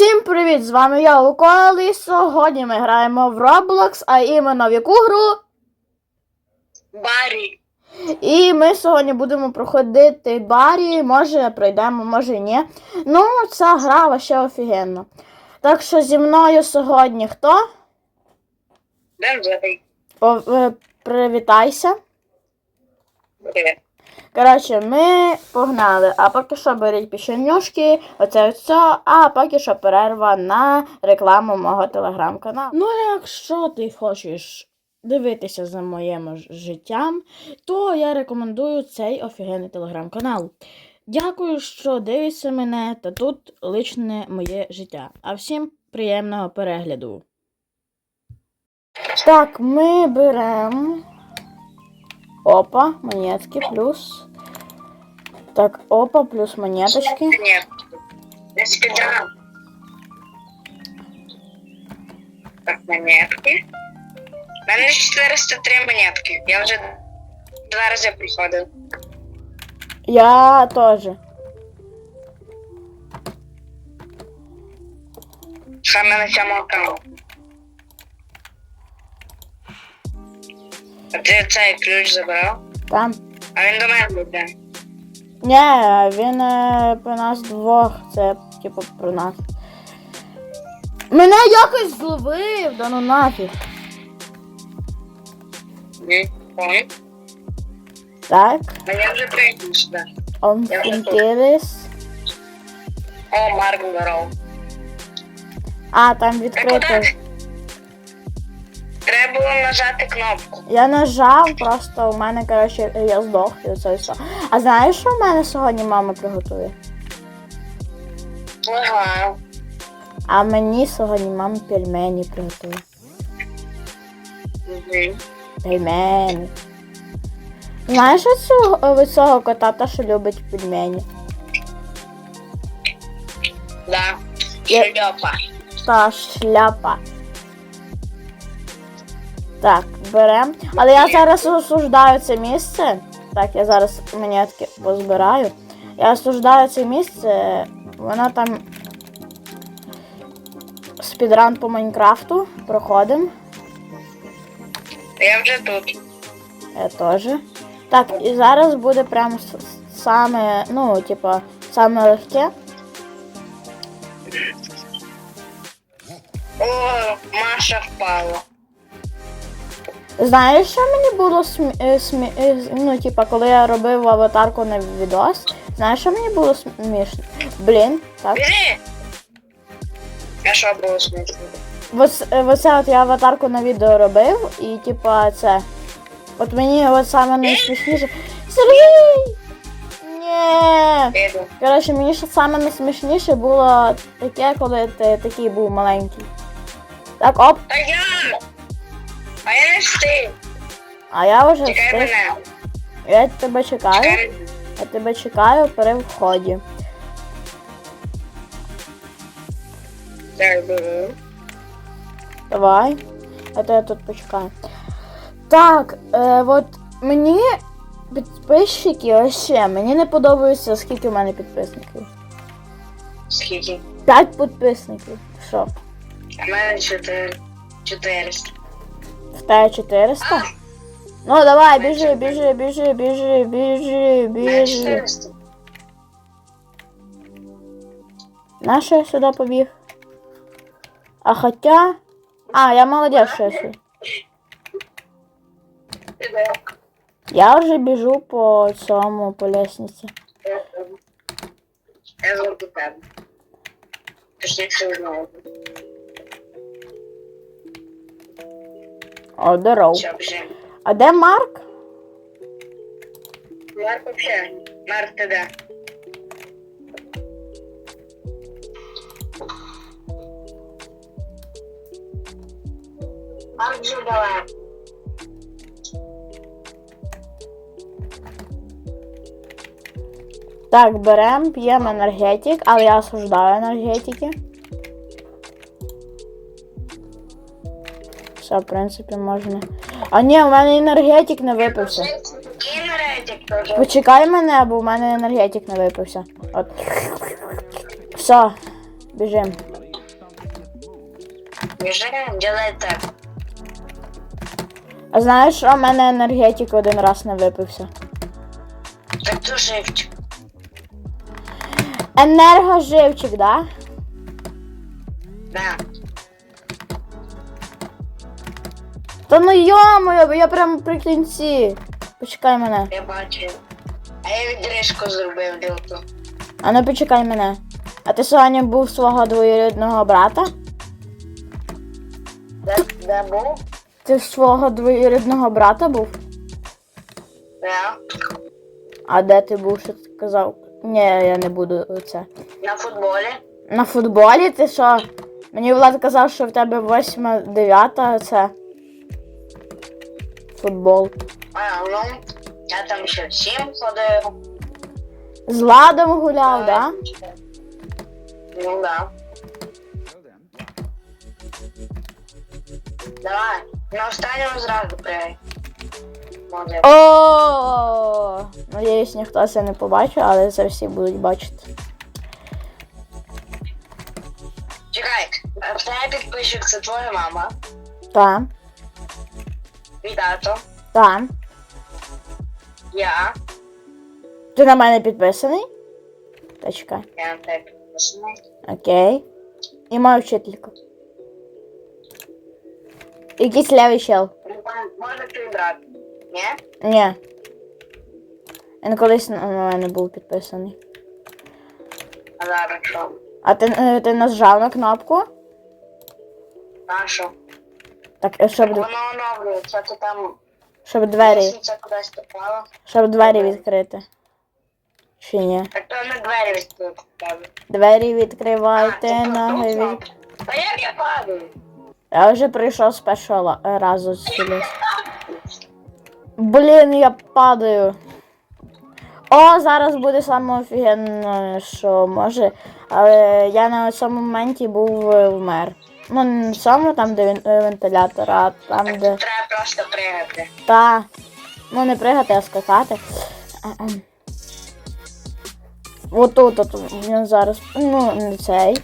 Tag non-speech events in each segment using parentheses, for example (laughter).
Всім привіт! З вами я Лукойл, і сьогодні ми граємо в Roblox, а іменно в яку гру? Барі. І ми сьогодні будемо проходити барі, може пройдемо, може ні. Ну, ця гра вообще офігенна. Так що зі мною сьогодні хто? О, е, привітайся. Привіт. Коротше, ми погнали. А поки що беріть пішенюшки, оце все, а поки що перерва на рекламу мого телеграм-каналу. Ну, якщо ти хочеш дивитися за моїм життям, то я рекомендую цей офігенний телеграм-канал. Дякую, що дивишся мене, та тут личне моє життя. А всім приємного перегляду. Так, ми беремо. Опа, монетки плюс. Так, опа, плюс монеточки. Ні. Не спіджа. Так, монетки. У мене 403 монетки. Я вже два рази приходив. Я теж. Саме на цьому аккаунті. А ти цей ключ забрав? Там. А він до мене буде. Ні, він е, про нас двох. Це типу про нас. Мене якось зловив, да ну нафіг. Ні. Ой. Так, А я вже прийду сюди. он Я вже тут. інтерес. О, Марк здоров. А, там Так відкрито. куди? Треба було нажати кнопку. Я нажав, просто у мене, коротше, я здох і це все. А знаєш, що в мене сьогодні мама приготує? Ага. А мені сьогодні мама пельмені приготує. Угу. Пельмені. Знаєш оцю цього кота, та, що любить пельмені? Да. Шльопа. Та шляпа. Так, берем. Але я зараз осуждаю це місце. Так, я зараз монетки позбираю. Я осуждаю це місце. Воно там. Спідран по Майнкрафту. Проходимо. Я вже тут. Я теж. Так, і зараз буде прямо саме, ну, типа, саме легке. О, Маша впала. Знаєш, що мені було смі... е, смі... е, ну, типа, коли я робив аватарку на відос, знаєш, що мені було смішно? Блін, так. Біжи! А що було смішно? Ось, е, оце от я аватарку на відео робив, і типа це. От мені от саме найсмішніше. Сергій! Ні. Коротше, мені ще саме найсмішніше було таке, коли ти такий був маленький. Так, оп, Та я! А я не встиг. а я вже Чекай встиг. мене. Я тебе чекаю. Чекай. Я тебе чекаю при вході. Зараз беру. Давай. А то я тут почекаю. Так, е, от мені підписчики ось ще, мені не подобається, скільки в мене підписників. Скільки? П'ять підписників. Що? У мене чотири. 400. Тебе 400? Ну давай, біжи, біжи, біжи, біжи, біжи, у мене біжи. 400. Я сюди побіг? А хоча. А, я молодець, що я вже біжу по цьому по лестниці. Я О, здоров. Все, біжи. А де Марк? Марк вообще. Марк, ти де? Марк вже давай. Так, берем, п'ємо енергетик, але я осуждаю енергетики. Все, в принципі, можна. А ні, у мене енергетик не випився. Почекай мене, бо в мене енергетик не випився. От. Все, біжим. Біжи, ділай так. А знаєш, що в мене енергетик один раз не випився? Так то живчик. Енергоживчик? Да. Ну йомою, я прямо при кінці. Почекай мене. Я бачу. А я відрижку зробив люту. А ну почекай мене. А ти сьогодні був свого двоюрідного брата? Де, де був? Ти в свого двоюрідного брата був? Да. А де ти був, що ти казав? Ні, я не буду це. На футболі. На футболі ти що? Мені Влад казав, що в тебе восьма, дев'ята це. Футбол. А, ну, я там ще в сім ходив. З Владом гуляв, да? Ну да. Давай, на останньому зразу пригай. Може. О, надіюсь, ніхто це не побачив, але це всі будуть бачити. Чекай, в тебе підписчик це твоя мама, Так, мій тато, так. я. Ти на мене підписаний? Та чекай. Я на тебе підписаний. Окей. І моя вчителька. Якийсь левий чел. Може твій брат? Ні? Ні. Він колись на мене був підписаний. А зараз що? А ти, е, ти нажав на кнопку? Що? Так, е, щоб, Воно оновлюється, то там щоб двері. кудись попала. Щоб двері відкрити. Чи ні? Так то не двері відкрити. Двері відкривайте, а, ноги від... А як я падаю? Я вже прийшов з першого разу з. Блін, я падаю. О, зараз буде саме офігенно, що може. Але я на цьому моменті був е, вмер. Ну, не в цьому, там, де е, вентилятор, а там, де. треба просто пригати. Та. Ну, не пригати, а скакати. Ем. Отут, от він зараз. Ну, не цей.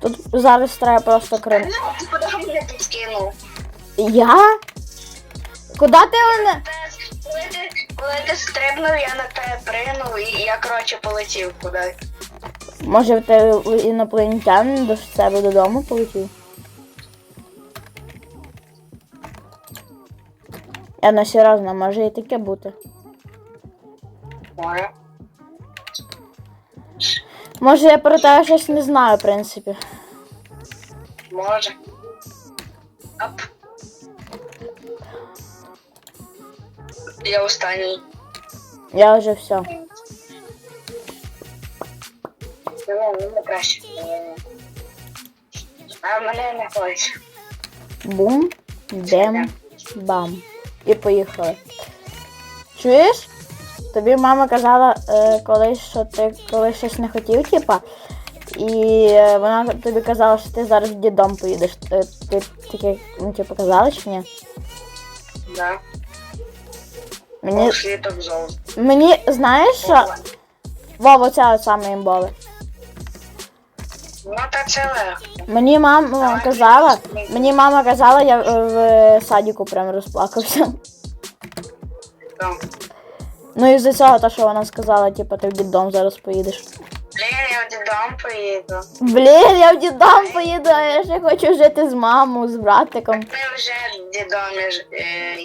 Тут зараз треба просто крим. Ну, ти куди мене підкинув? Я? Куди ти мене? Те, Коли ти, коли ти стрибнув, я на тебе пригнув і я, коротше, полетів кудись. Може в тебе інопланетянин до себе додому полетів? Я на серйозно, може і таке бути. Може. Може я про тебе щось не знаю, в принципі. Може. Оп. Я останній. Я вже все. Ну, ну, краще. А мене не хоче. Бум, дем, бам. І поїхали. Чуєш? Тобі мама казала е, колись, що ти колись щось не хотів, типа. І е, вона тобі казала, що ти зараз в дідом поїдеш. Ти, ти таке, ну, типу, казала чи ні? Да. Мені, Світок золото. мені знаєш що? Вова, от саме імбове. Ну, та це легко. Мені мама казала, мені мама казала, я е, в садіку прям розплакався. Там. Ну і за цього, то, що вона сказала, типу, ти в дідом зараз поїдеш. Блін, я в дідом поїду. Блін, я в дідом поїду, а я ще хочу жити з мамою, з братиком. Ми вже в дідомі ж, е,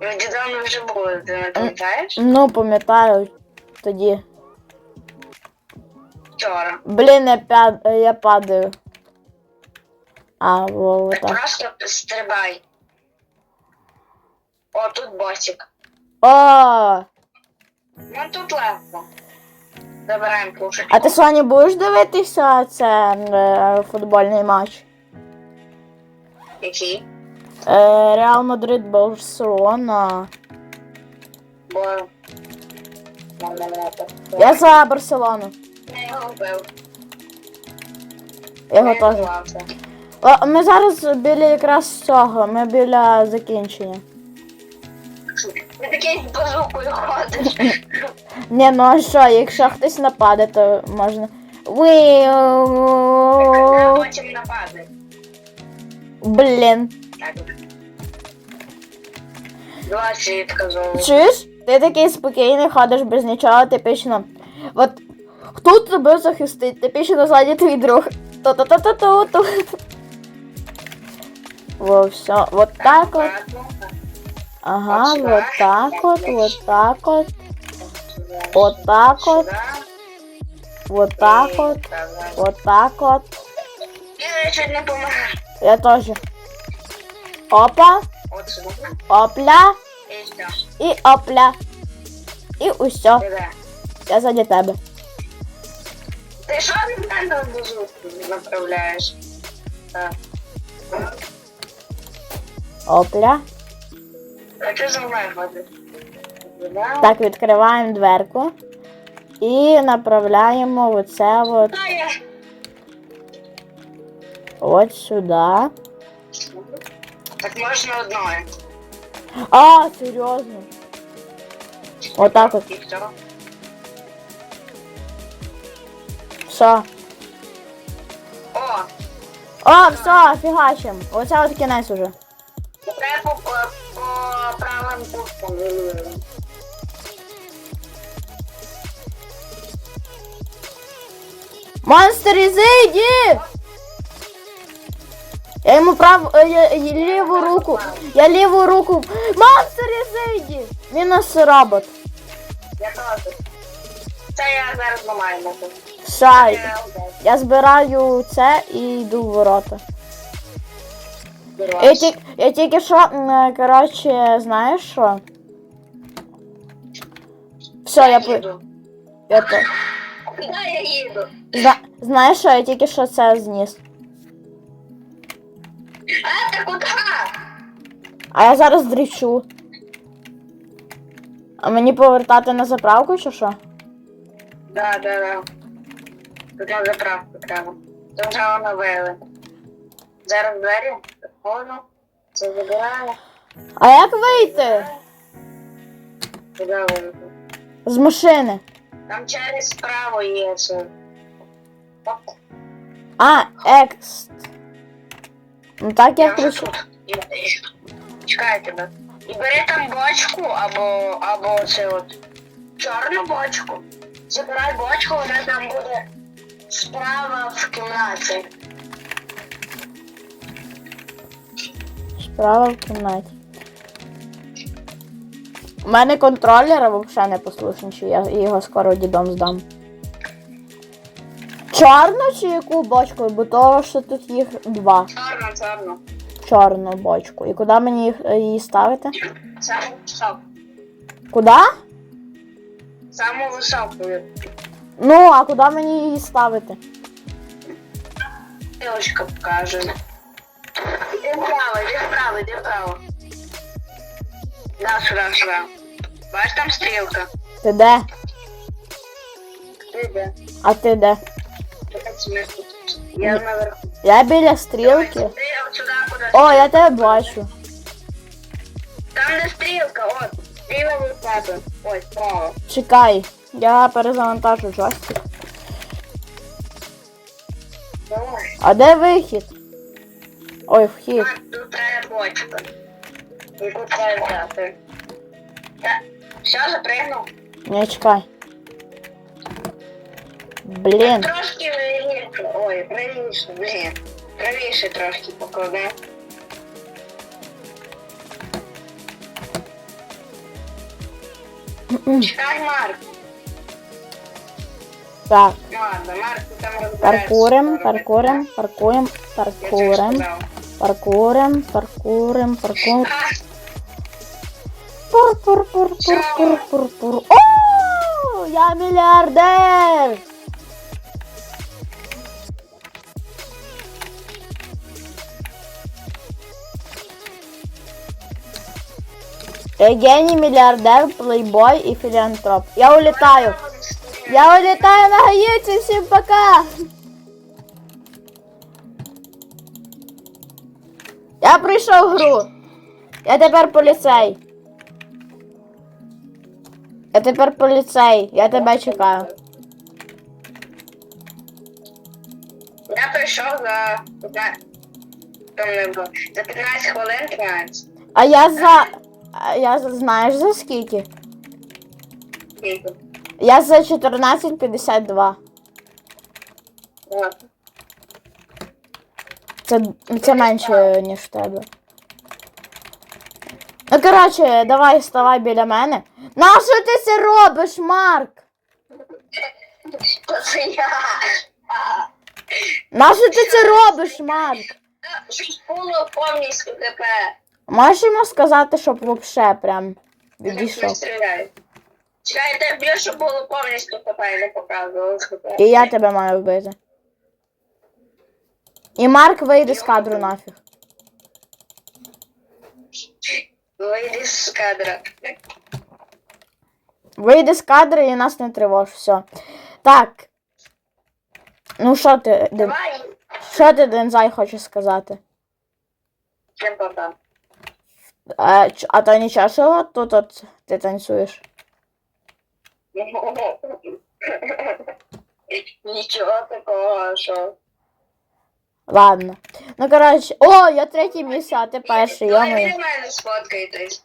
Ми в вже були, ти не пам'ятаєш? Ну, пам'ятаю тоді. Вчора. Блін, я, пя... я падаю. А, Вова, Так так. просто стрибай. О, тут босик. О! Ну тут легко. Забираємо пушечку. А ти Соня будеш дивитися це е, футбольний матч? Який? Е, Реал Мадрид Барселона. Я за Барселону. Я його вбив. Його теж. О, Ми зараз біля якраз цього, ми біля закінчення. Ти такий з базукою ходиш. Ні, ну а що, якщо хтось нападе, то можна. Нападе. Блін. Два свідка золота. Чуєш? Ти такий спокійний, ходиш без нічого, типічно. От хто тебе захистить? Типічно ззаді твій друг. Ту-ту-ту-ту-ту. Во, все. Вот так от. Ага, вот так от, вот так от, вот так от, вот так І от, давай. вот так от. Я чуть Опа, опля І опля. І усе. Я ззаді тебе. Ти що мене внизу направляєш? Опля. Так, відкриваємо дверку. І направляємо оце от, от сюди. Так можна одною. А, серйозно. Отак от. І все. Все. О, О, все, фігачим. Оце от кінець уже. треба по, по, по правим пунктам. Монстр изыди! Я ему прав... э, я- я левую руку. Я левую руку. Монстр изыди! Мінус робот. Я теж. Це я зараз ламаю можу. Шай. Я Я збираю це і йду в ворота. Я, тільки, я тільки що, е, коротше, знаєш що? Все, я. Я то... Куди (laughs) я їду? Зна... Знаєш що, я тільки що це зніс. А, ти куди? А я зараз дрічу. А мені повертати на заправку чи що? Да, да, да. Тут на заправку треба. Там вже воно вели. Зараз двері. Воно. Це забираю. А як вийти? Куди вийти? З машини. Там через справа є. Оп. А, екст. Ну так я. І- Чекай тебе. І бери там бочку або, або це от чорну бочку. Забирай бочку, вона там буде справа в кімнаті. Справа в кімнаті. У мене контролер взагалі не послушніший, я його скоро дідом здам. Чорну чи яку бочку? Бо того, що тут їх два. Чорно, чорно. Чорну бочку. І куди мені їх, е, її ставити? Саму високу. Куди? Саму високу. Ну, а куди мені її ставити? Стрілочка покаже. Іди вправо, іди вправо, іди вправо. Да, сюди, сюди. Бачиш там стрілка? Ти де? Ти де? А ти де? Я наверху. Я біля стрілки. Ти от сюди куди. О, я тебе бачу. Там де стрілка, от. Зліва тебе. Ось, справа. Чекай, я перезавантажу джойстик. Давай. А де вихід? Ой, вхід. Так, тут треба бочка. Яку треба взяти. Все, запригнув. Не чекай. Блін. Трошки лівіше. Ой, правіше, блін. Правіше трошки покладе. Чекай, Марк. Так, Ладно, Марк, ти там розбираєшся. паркурим, паркурим, паркуем, так? Паркурим, паркурим, паркурим, паркур. А, Пур, пур, пур, пур, пур, пур, пур. О, я мільярдер! Я геній, мільярдер, плейбой і філантроп. Я улітаю. Я улетаю на Гаїці, всім пока! Я прийшов гру. Я тепер поліцей. Я тепер поліцей. Я тебе чекаю. прийшов за 15... Там не було. За 15 хвилин 13. А я за. А я за- знаєш за скільки? Скільки? Я за 14.52. От. Це, це менше, ніж в тебе. Ну, коротше, давай вставай біля мене. Нащо ти це робиш, Марк? То це я. А, Нащо ти це робиш, Марк? Щось повністю тепер. Можеш йому сказати, щоб вообще прям Не відійшов. Чекай, я б'ю, щоб було повністю тепер не показувало. І я тебе маю вбити. І Марк вийде з кадру нафіг. Вийди з кадра. Вийди з кадру і нас не тривож, все. Так. Ну що ти, Ден... Що ти, Дензай, хочеш сказати? Пока. А, а то нічого, що тут от ти танцюєш? Нічого такого, що. Ладно. Ну, коротше, о, я третє місце, а ти перший, Давай йомаю. біля мене сфоткайтесь.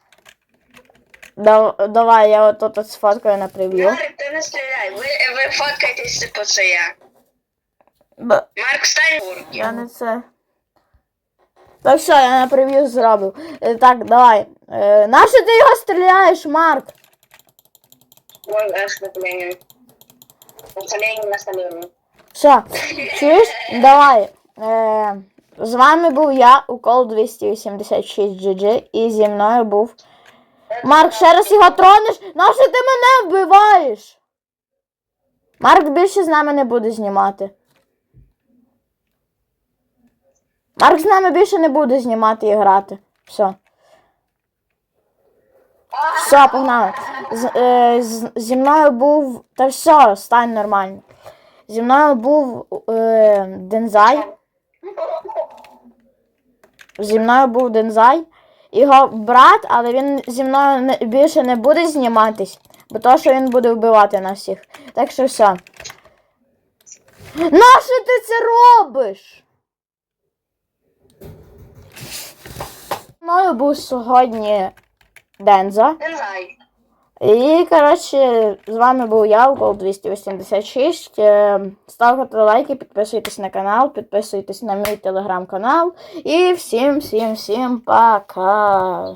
Давай, я от тут сфоткаю на прев'ю. Марк, ти не стріляй. Ви, ви фоткайтесь, типу, це я. Б- Марк, стань Я не це. Так все, я на прев'ю зробив. Е, Так, давай. Е, нащо ти його стріляєш, Марк? Ой, аж населення. Населення, населення. Все, чуєш? Давай. Е, з вами був я, Укол 286 GG, і зі мною був. Марк, ще раз його тронеш? Нащо ти мене вбиваєш? Марк більше з нами не буде знімати. Марк з нами більше не буде знімати і грати. Все. Все, погнали. З, е, з, зі мною був. Та все, стань нормально. Зі мною був е, Дензай. Зі мною був Дензай. Його брат, але він зі мною не, більше не буде зніматись, бо то, що він буде вбивати нас всіх. Так що все. Нащо ти це робиш? Мною був сьогодні Денза. Дензай. І, коротше, з вами був я, Укол 286. Е, Ставте лайки, підписуйтесь на канал, підписуйтесь на мій телеграм-канал. І всім, всім, всім пока.